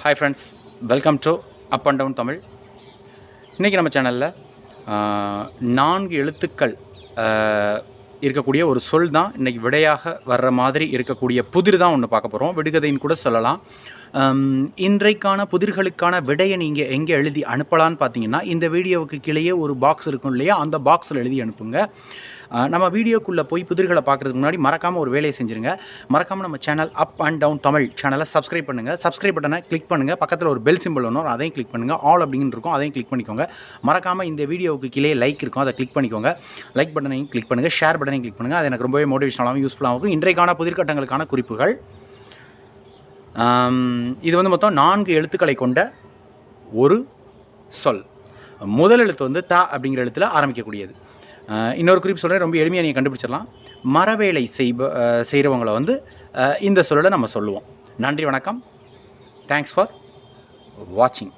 Hi friends welcome to up and down Tamil இன்றைக்கி நம்ம சேனலில் நான்கு எழுத்துக்கள் இருக்கக்கூடிய ஒரு சொல் தான் இன்றைக்கி விடையாக வர்ற மாதிரி இருக்கக்கூடிய புதிர் தான் ஒன்று பார்க்க போகிறோம் விடுகதைன்னு கூட சொல்லலாம். இன்றைக்கான புதிர்களுக்கான விடையை நீங்கள் எங்கே எழுதி அனுப்பலான்னு பார்த்தீங்கன்னா இந்த வீடியோவுக்கு கீழேயே ஒரு பாக்ஸ் இருக்கும் இல்லையா? அந்த பாக்ஸில் எழுதி அனுப்புங்க. நம்ம வீடியோக்குள்ளே போய் புதிர்களை பார்க்குறதுக்கு முன்னாடி மறக்காமல் ஒரு வேலையை செஞ்சுருங்க. மறக்காமல் நம்ம channel up and down Tamil சேனலை சப்ஸ்கிரைப் பண்ணுங்கள் சப்ஸ்கிரைப் பட்டனை கிளிக் பண்ணுங்கள் பக்கத்தில் ஒரு பெல் சிம்பிள் ஒன்று அதையும் கிளிக் பண்ணுங்கள் ஆல் அப்படின்னு இருக்கும். அதையும் கிளிக் பண்ணிக்கோங்க. மறக்காமல் இந்த வீடியோவுக்கு கீழே லைக் இருக்கும். அதை கிளிக் பண்ணிக்கோங்க. லைக் பட்டனையும் கிளிக் பண்ணுங்கள் ஷேர் பட்டனையும் கிளிக் பண்ணுங்கள் அது எனக்கு ரொம்பவே மோட்டிவேஷனலாகவும் யூஸ்ஃபுல்லாகவும் இருக்கும். இன்றைக்கான புதிர்கட்டங்களுக்கான குறிப்புகள். இது வந்து மொத்தம் நான்கு எழுத்துக்களை கொண்ட ஒரு சொல். முதல் எழுத்து வந்து த அப்படிங்கிற எழுத்தில் ஆரம்பிக்கக்கூடியது. இன்னொரு குறிப்பு சொல்கிறேன் ரொம்ப எளிமையாக நீங்கள் கண்டுபிடிச்சிடலாம். மரவேலை செய்ப செய்கிறவங்கள வந்து இந்த சொல்லை நம்ம சொல்லுவோம். நன்றி வணக்கம். தேங்க்ஸ் ஃபார் வாட்சிங்